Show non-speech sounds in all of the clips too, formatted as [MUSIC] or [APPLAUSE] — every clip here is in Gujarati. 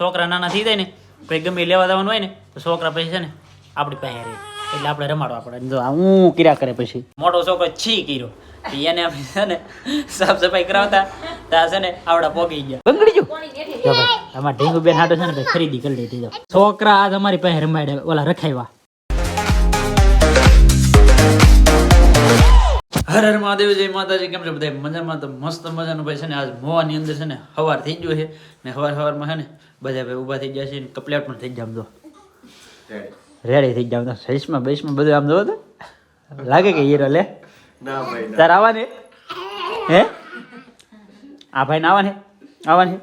છોકરા નાના થઈ જાય ને પછી ગમે લેવા જવાનું હોય ને તો છોકરા પછી છે ને આપણી પાસે રહે. એટલે આપણે રમાડવા પડે. જો હું કર્યા કરે પછી. મોટો છોકરો છી કર્યો. એને આપણે છે ને સાફ સફાઈ કરાવતા ત્યાં છે ને આવડા પોગી ગયા. બંગડી જો. જો અમારા ઢીંગુ બેન હાટો છે ને ખરીદી કરી લીધી છોકરા આજ અમારી પાસે રમાડે ઓલા રખાવ્યા હર હર મહાદેવ જય માતાજી કેમ છે બધા મજામાં? તો મસ્ત મજાનું ભાઈ છે ને આજ મોવાની અંદર છે ને હવાર થઈ ગયું છે. ને હવાર હવારમાં છે ને બધા ભાઈ ઊભા થઈ ગયા છે ને કપલેટ પણ થઈ જામ તો રેડી થઈ જામ તો સૈસમાં બેસમાં બધું આમ જોવો તો? લાગે કે હીરો લે? ના ભાઈ ના. તાર આવવાને? હે? આ ભાઈ ને આવવાને? આવવાને?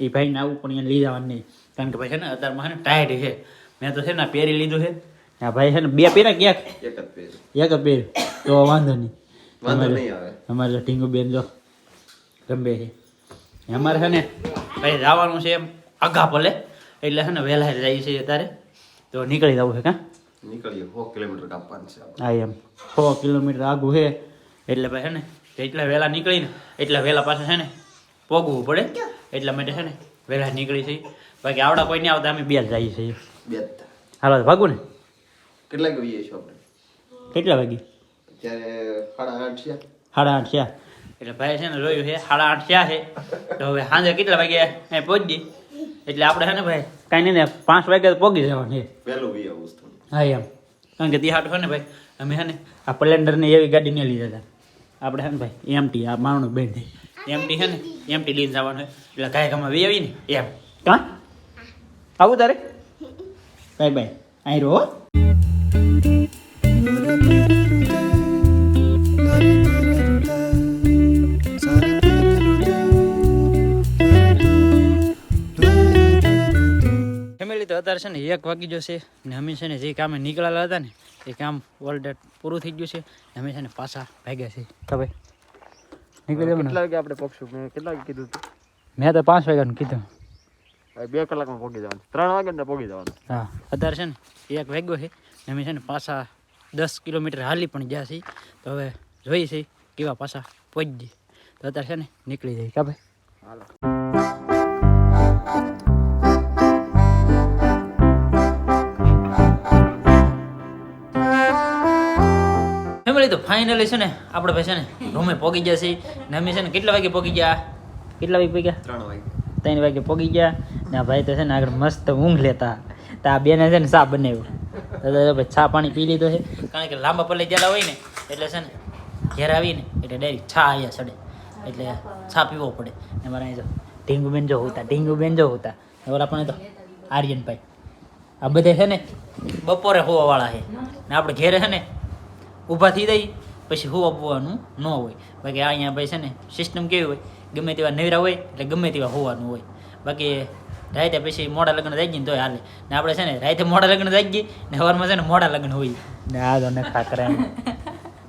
એ ભાઈ ને આવું પણ એને લઈ જવાનું નહીં. કારણ કે ભાઈ છે ને અત્યારમાં છે ને ટાઈટ છે. મેં તો છે ને પહેરી લીધું છે. આ ભાઈ છે ને બે પહેરા ક્યાંક? એક જ પહેર તો વાંધો નહીં. વાંધો નહીં આવે. અમારે ટીંગુ બેન જો ગમે છે. અમારે છે ને ભાઈ જવાનું છે એમ આગા ભલે એટલે છે ને વહેલા જાય છે અત્યારે. તો નીકળી જવું છે કાં? નીકળીએ. સો કિલોમીટર કાપવાનું છે હા એમ. સો કિલોમીટર આગું છે. એટલે ભાઈ છે ને એટલા વહેલા નીકળીને એટલા વહેલા પાછા છે ને પોગવું પડે. એટલા માટે છે ને વહેલા નીકળી છે બાકી આવડા કોઈ નહીં આવતા અમે બે જઈએ છીએ. બે હાલો ભાગું ને? કેટલા વાગે છીએ આપણે? કેટલા વાગે? અત્યારે સાડા આઠ છે સાડા આઠ થયા. એટલે ભાઈ છે ને જોયું છે સાડા આઠ થયા છે. તો હવે સાંજે કેટલા વાગે પહોંચી એટલે આપણે છે ને ભાઈ કાંઈ નહીં ને પાંચ વાગે તો પહોંચી જવાનું છે. વહેલું વી આવું હા એમ. કારણ કે ત્યાં હોય ને ભાઈ અમે છે ને આ પ્લેન્ડરની એવી ગાડી નહીં લીધા હતા. આપણે છે ને ભાઈ એમટી આ મારનું બેન એમટી છે ને એમટી લઈને જવાનું હોય એટલે કાંઈ ગામમાં વી આવી ને એમ. કાં? આવું તારે? Bye bye. અહીં રહો અત્યારે છે ને એક વાગી જશે ને અમે છે ને જે કામે નીકળેલા હતા ને એ કામ ઓલરેડ પૂરું થઈ ગયું છે ને અમે છે ને પાછા ભાગ્યા છે તો ભાઈ નીકળી જવાનું કેટલા વાગે આપણે પહોંચશું મેં કેટલા વાગે કીધું મેં તો પાંચ વાગ્યાનું કીધું. બે કલાકમાં પોગી જવાનું. ત્રણ વાગે ને પોગી જવાનું. હા અત્યારે છે ને એક વાગ્યો છે અમે છે ને પાછા દસ કિલોમીટર હાલી પણ ગયા છીએ. તો હવે જોઈએ છે કેવા પાછા પહોંચી જઈએ તો અત્યારે છે ને નીકળી જાય કા ભાઈ? હાલો. ફેમિલી તો ફાઇનલી છે ને આપણે ભાઈ છે ને રૂમે પહોંચી ગયા છીએ ને અમે છે ને કેટલા વાગે પહોંચી ગયા? કેટલા વાગે પહોંચ્યા ત્રણ વાગે. ત્રણ વાગે પહોંચી ગયા ને આ ભાઈ તો છે ને આગળ મસ્ત ઊંઘ લેતા. તો આ બેને છે ને સા બનાવ્યું. તો ચા પાણી પી લીધો છે. કારણ કે લાંબા પલ્લે ગયેલા હોય ને એટલે છે ને ઘેર આવીને એટલે ડાયરેક્ટ છા આવ્યા ચડે એટલે છા પીવો પડે. ને મારા અહીં જો ઢીંગુબેન જો હોતા ઢીંગુબેન જો હોતા. ને ઓલા પણ તો આર્યનભાઈ. આ બધે છે ને બપોરે હોવાવાળા છે. ને આપણે ઘેરે છે ને ઊભા થઈ જાય પછી હોવા આપવાનું ન હોય. બાકી આ અહીંયા ભાઈ છે ને સિસ્ટમ કેવી હોય? ગમે તેવા નવરા હોય એટલે ગમે તેવા હોવાનું હોય. બાકી રાતે પછી મોડા લગ્ન થઈ ગઈ ને તોય હાલે. ને આપણે છે ને રાતે મોડા લગ્ન થઈ ગઈ ને સવારમાં છે ને મોડા લગ્ન હોય. ને આ તો ને ખાકરા એમ.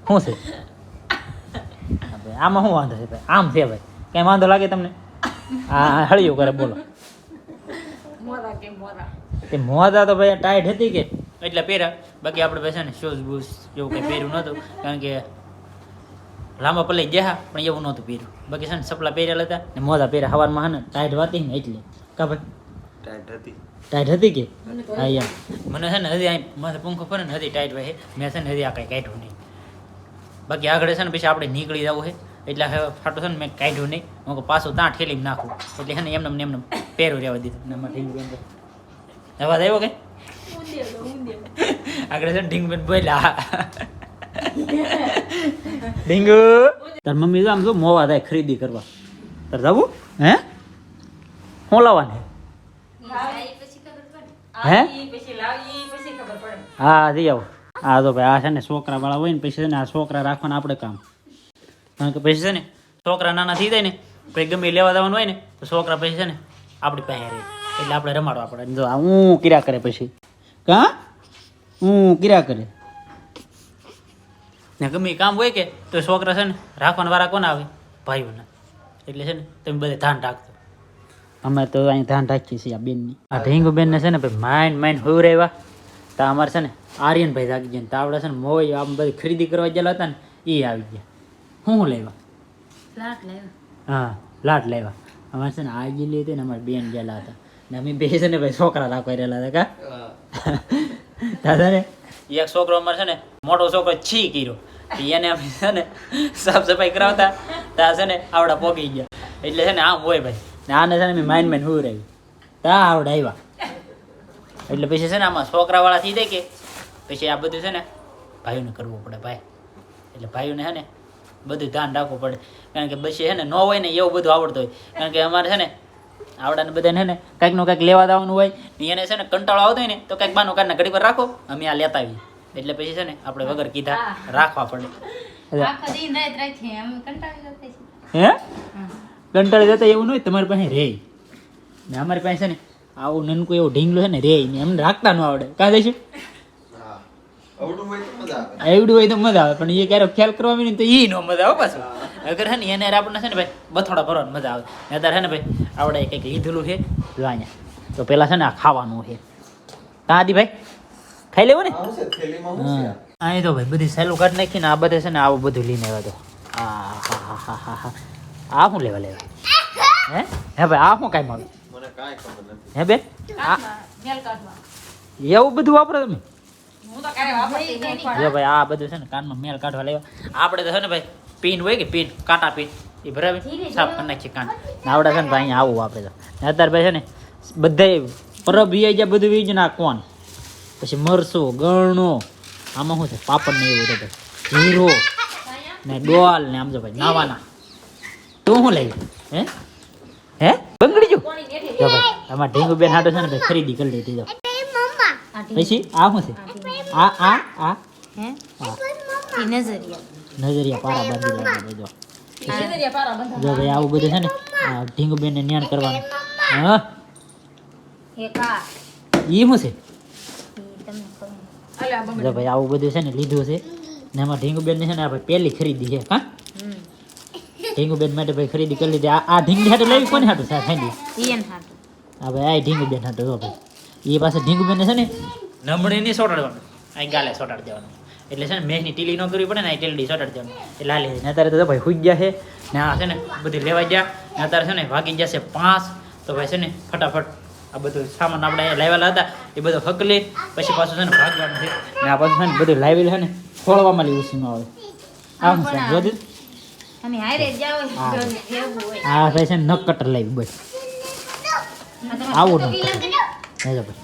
શું છે? ભાઈ, આમાં શું વાંધો છે ભાઈ? આમ છે ભાઈ. કઈ વાંધો લાગે તમને? આ હળિયું કરે બોલો. એ મોજા તો ભાઈ ટાઈટ હતી કે? એટલે પહેર્યા. બાકી આપણે ભાઈ છે ને શૂઝ બૂઝ એવું કંઈ પહેર્યું નહોતું. કારણ કે લાંબા પલ્લે ગયા પણ એવું નહોતું પહેર્યું. બાકી છે ને સપલા પહેરેલા હતા ને મોજા પહેર્યા. સવારમાં છે ને ટાઈટ વાતી ને એટલે. કા ભાઈ? ટાઈટ હતી. ટાઈટ હતી કે? હા યાર. મને છે ને હજી અહીં માથે પંખો ફરે ને હજી ટાઈટ વાય મેં છે ને હજી આ કંઈ કાઢ્યું નહીં. બાકી આગળ છે ને પછી આપણે નીકળી જવું છે. એટલે હવે ફાટો છે ને મેં કાઢ્યું નહીં. હું કહું પાછું ત્યાં ઠેલીમાં નાખું. એટલે છે ને એમને ને એમને પહેરું રહેવા દીધું. ને એમાં ઢીંગુ બેન અવાજ આવ્યો કે? આગળ છે ને ઢીંગુ બેન બોલ્યા. [LAUGHS] ઢીંગુ. તાર મમ્મી તો આમ જો મોવા થાય ખરીદી કરવા. તાર જવું? હે? શું લાવવાની? હે હા? જઈ આવો. હા તો ભાઈ આ છે ને છોકરા વાળા હોય ને પછી છે ને આ છોકરા રાખવાના આપણે કામ. કારણ કે પછી છે ને છોકરા નાના થઈ જાય ને પછી ગમે લેવા જવાનું હોય ને તો છોકરા પછી છે ને આપણી પાસે રહે. એટલે આપણે રમાડવા પડે. જો આ હું કિરા કરે પછી. કા? હું કર્યા કરે. ને ગમે એ કામ હોય કે તો છોકરા છે ને રાખવાના વાળા કોને આવે? ભાઈઓના. એટલે છે ને તમે બધે ધાન રાખજો. અમે તો અહીં ધ્યાન રાખીએ છીએ આ બેનની. આ ઢીંગુ બેનને છે ને ભાઈ માઇન્ડ માઇન્ડ હોય રહેવા તો અમારે છે ને આર્યનભાઈ જાગી ગયા ને તો આપણે છે ને મોય આમ બધી ખરીદી કરવા ગયેલા હતા ને એ આવી ગયા. શું લેવા? હા લાટ લેવા. અમારે છે ને આજી લીધી ને અમારે બેન ગયેલા હતા. ને અમે બે છે ને ભાઈ છોકરા રાખવા રહેલા હતા કા? દાદા ને એક છોકરો અમારે છે ને, મોટો છોકરો છી કર્યો. એને અમે છે ને સાફ સફાઈ કરાવતા ત્યાં છે ને આવડા પોગી ગયા. એટલે છે ને આમ હોય ભાઈ. આને છે ને મેં માઇન માઇન હું રહી ત્યાં આવડા આવ્યા એટલે પછી છે ને આમાં છોકરાવાળા થઈ જાય કે પછી આ બધું છે ને ભાઈઓને કરવું પડે ભાઈ. એટલે ભાઈઓને છે ને બધું ધ્યાન રાખવું પડે. કારણ કે પછી છે ને ન હોય ને એવું બધું આવડતું હોય. કારણ કે અમારે છે ને આવડાને બધાને છે ને કંઈકનું કંઈક લેવા દેવાનું હોય ને એને છે ને કંટાળો આવતો હોય ને તો કાંઈક બાનું કાંઈ ઘડી પર રાખો અમે આ લેતા આવીએ. એટલે પછી છે ને આપણે વગર કીધા રાખવા પડે. હે? કંટાળી જતા એવું નહીં તમારી પાસે રે. ને અમારી પાસે છે ને આવું નનકું એવું ઢીંગલું છે ને રે ને એમને રાખતા ન આવડે. કાં દઈશું હા અવડું હોય તો મજા આવે. એવડું હોય તો મજા આવે પણ એ ક્યારેક ખ્યાલ કરવા આવી તો એ નો મજા આવે પાછું. અગર હે ને એને આપણને છે ને ભાઈ બથોડા ભરવાની મજા આવે. અત્યારે હે ને ભાઈ આપણે કંઈક લીધેલું છે જો અહીંયા તો પેલા છે ને આ ખાવાનું છે. આદિ ભાઈ ખાઈ લેવું ને? અહીં તો ભાઈ બધી સહેલું કાઢી નાખીને આ બધે છે ને આવું બધું લઈને આવ્યા તો. આ હા હા હા હા હા. આ શું લેવા લેવા? હે? હે ભાઈ આ શું કાંઈ મારું? મને કાંઈ ખબર નથી. હે બેન? એવું બધું વાપરો તમે? જો ભાઈ આ બધું છે ને કાનમાં મેલ કાઢવા લેવા આપણે તો છે ને ભાઈ પીન હોય કે પીન કાંટા પીન એ બરાબર સાફ કરી નાખીએ કાન આપણે આવડે છે ને ભાઈ અહીંયા આવું આપણે તો અત્યારે ભાઈ છે ને બધાય પરબ વી જાય બધું વીજ ના કોણ પછી મરસો ગણો આમાં શું છે? પાપડ ને એવું બધું. જીરો ને ડોલ ને આમ જો ભાઈ નાવાના. તું શું લઈ? હે? હે? બંગડી જો. જો ભાઈ આમાં ઢીંગુ બેન હાટો છે ને ભાઈ ખરીદી કરી લીધી જો. પછી આ શું છે? આ આ આ. હે? એ નજરિયા. નજરિયા પારા બાંધી જો. નજરિયા પારા બંધા. જો ભાઈ આવું બધું છે ને આ ઢીંગુ બેન ને ન્યાન કરવાનું. હા? હે કા? ઈ શું છે. જો ભાઈ આવું બધું છે ને લીધું છે. ને એમાં ઢીંગુ બેન ને છે ને આપણે પહેલી ખરીદી છે હા? ઢીંગુબેન બેન માટે ભાઈ ખરીદી કરી લીધી. આ આ ઢીંગી હાટું લેવી? કોને હાટું? સાહેબ ખાંડી હા ભાઈ આ ઢીંગુ બેન હાટું જો ભાઈ. એ પાસે ઢીંગુ બેન છે ને નમણે નહીં સોટાડવાનું. અહીં ગાલે સોટાડી દેવાનું. એટલે છે ને મેહની ટીલી ન કરવી પડે ને આ ટીલડી સોટાડી દેવાનું. એટલે આ લે ને અત્યારે તો ભાઈ હુઈ ગયા છે. ને આ છે ને બધું લેવા ગયા. ને અત્યારે છે ને વાગી જશે પાંચ. તો ભાઈ છે ને ફટાફટ આ બધું સામાન આપણે અહીંયા લાવેલા હતા. એ બધું હકલી પછી પાછું છે ને ભાગવાનું છે. ને આ પાછું છે ને બધું લાવેલું છે ને ખોળવામાં લેવું સીમાં આવે. આમ છે જાઓ હા. ભાઈ છે ને નખ લાવી બસ. આવું ન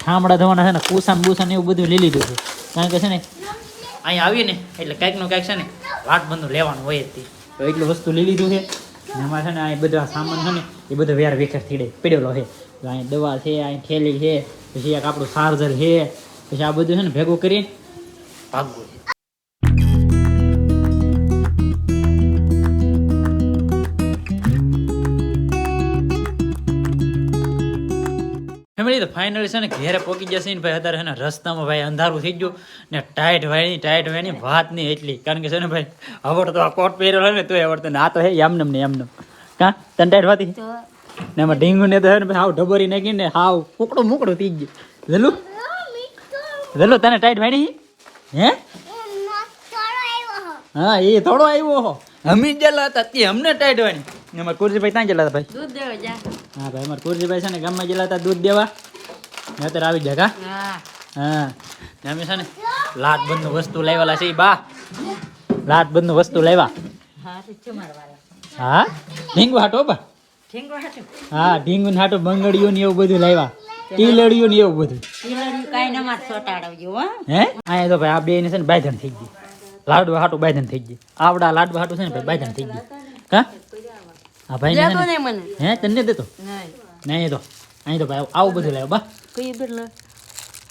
ઠામડા ધોવાના છે ને કુસાન બુસાન એવું બધું લઈ લીધું છે. કારણ કે છે ને, અહીંયા આવીએ ને, એટલે કંઈકનું કંઈક છે ને, વાટ બંધ લેવાનું હોય જ તે. તો એટલું વસ્તુ લઈ લીધું છે. એમાં છે ને આ બધા સામાન છે ને, એ બધો વેર વેખર થીડે પડેલો છે. અહીં દવા છે અહીં થેલી છે, પછી એક આપણું ચાર્જર છે, પછી આ બધું છે ને, ભેગું કરી ભાગવું. ફેમિલી તો ફાઇનલી છે ને ઘેરે પહોંચી જશે ને ભાઈ અત્યારે છે ને રસ્તામાં ભાઈ અંધારું થઈ ગયું ને ટાઈટ વાળી ટાઈટ વાળી વાત નહીં એટલી. કારણ કે છે ને ભાઈ આવડતો આ કોટ પહેરેલો ને તો આવડતો ને આ તો હે એમનેમ ને એમનેમ કા? તને ટાઈટ વાતી? ને એમાં ઢીંગુ ને તો હે ને ભાઈ હાવ ઢબરી નાખીને હાવ કુકડું મુકડું થઈ ગયું. વેલું? વેલું તને ટાઈટ વાળી હે? હા? એ થોડો આવ્યો હો. જેલા હતા તે અમને ટાઈટ વાળી એમાં કુરજીભાઈ ત્યાં ગયેલા ભાઈ? દૂધ દેવા જા હા ભાઈ અમારે કુરજીભાઈ છે ને ગામમાં ગયેલા હતા દૂધ દેવા. ને અત્યારે આવી કા? હા. હા. અમે છે ને લાત બંધનું વસ્તુ લાવેલા છે બા. લાટ બંધનું વસ્તુ લાવ્યા હા ઢીંગ હાટો બા. હા ઢીંગ હાટો બંગડીઓ ને એવું બધું લાવ્યા ટીલડીઓ ને એવું બધું. કાંઈ ન સોટાડવજો હે. અહીંયા તો ભાઈ આ બે ને છે ને બાયધણ થઈ ગઈ લાડવા હાટું બાયધણ થઈ ગઈ આવડા લાડવા હાટું છે ને ભાઈ બાયધણ થઈ ગઈ હા હા ભાઈ ને ને મને. હે તને દેતો? નહીં. નહીં તો. અહીં તો ભાઈ આવું બધું લાવ્યો બા. કઈ બેટલો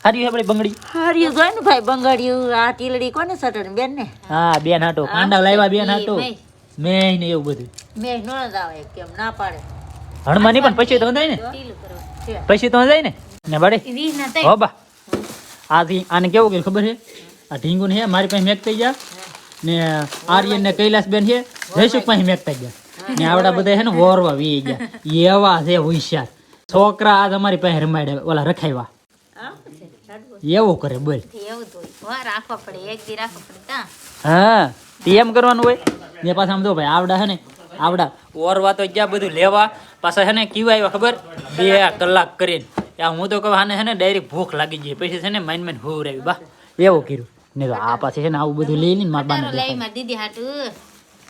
હારી આપણી બંગડી? હારી જોઈ ને ભાઈ બંગડી આ ટીલડી કોને સટડ બેન ને? હા બેન હાટો. કાંડા લાવ્યા બેન હાટો. મેં. ને એવું બધું. મેં ન આવે કેમ ના પાડે. હણમાં નહીં પણ પછી તો જાય ને? પછી તો જાય ને? ને બડે? હો બા. આથી આને કેવું કે ખબર છે? આ ઢીંગુન છે મારી પાસે મેકતા ગયા. ને આર્યન ને કૈલાસ બેન છે જયસુખ પાસે થઈ ગયા. ને આવડા બધા છે ને વોરવા વી ગયા. એવા છે હોશિયાર. છોકરા આ તમારી પાસે રમાડે ઓલા રખાવ્યા. એવું કરે બોલ. હા એમ કરવાનું હોય? ને પાછા આમ જો ભાઈ આવડા છે ને આવડા. ઓરવા તો જ્યાં બધું લેવા. પાછા છે ને કેવા આવ્યા ખબર? બે કલાક કરીને. આ હું તો કહું આને છે ને ડાયરેક્ટ ભૂખ લાગી જાય પછી છે ને માઇન માઇન હોવ રહી બા. એવું કર્યું. ને તો આ પાછી છે ને આવું બધું લઈ લઈને મારા બાને દીદી હાટું.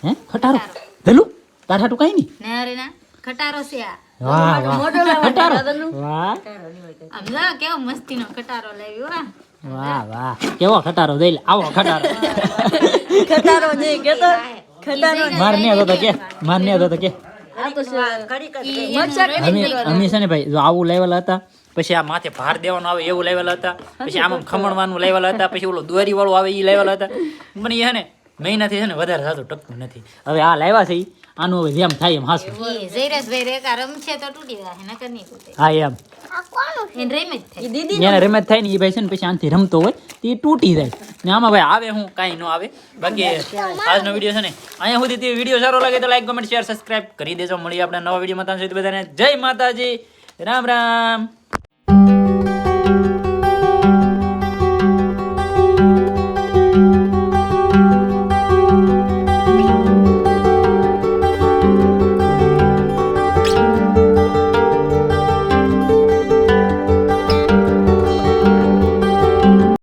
હે? ખટારો. ધેલું તાર હાટું નહીં. ને અરે ના. ખટારો છે આ. વાહ વાહ. ખટારો? વાહ. આમ જા કેવો મસ્તીનો ખટારો લાવ્યો આ વાહ વાહ. કેવો ખટારો? દઈ આવો ખટારો. ખટારો નહીં કેતો ખટારો માર ને હતો તો કે હતો તો કે. ભાઈ જો આવું લેવલ હતા પછી આ માથે ભાર દેવાનો આવે એવું લેવલ હતા પછી આમ આમ ખમણવાનું લેવલ હતા પછી ઓલો દોરી વાળું આવે એ લેવલ હતા. મને એ ને મહિનાથી છે ને વધારે સાચું ટકતું નથી. હવે આ લાવ્યા છે આનું હવે જેમ થાય એમ હાસું જયરાજભાઈ રેકા રમશે તો તૂટી જાય નકર નહીં તૂટે હા એમ. એને રેમ જ થાય. દીદી એને રમત થાય ને એ ભાઈ છે ને પછી આનથી રમતો હોય તે એ તૂટી જાય. ને આમાં ભાઈ આવે હું કાંઈ ન આવે. બાકી આજનો વીડિયો છે ને અહીંયા સુધી તે વીડિયો સારો લાગે તો લાઈક કમેન્ટ શેર સબસ્ક્રાઇબ કરી દેજો. મળીએ આપણે નવા વિડીયોમાં ત્યાં સુધી બધાને જય માતાજી. રામ રામ.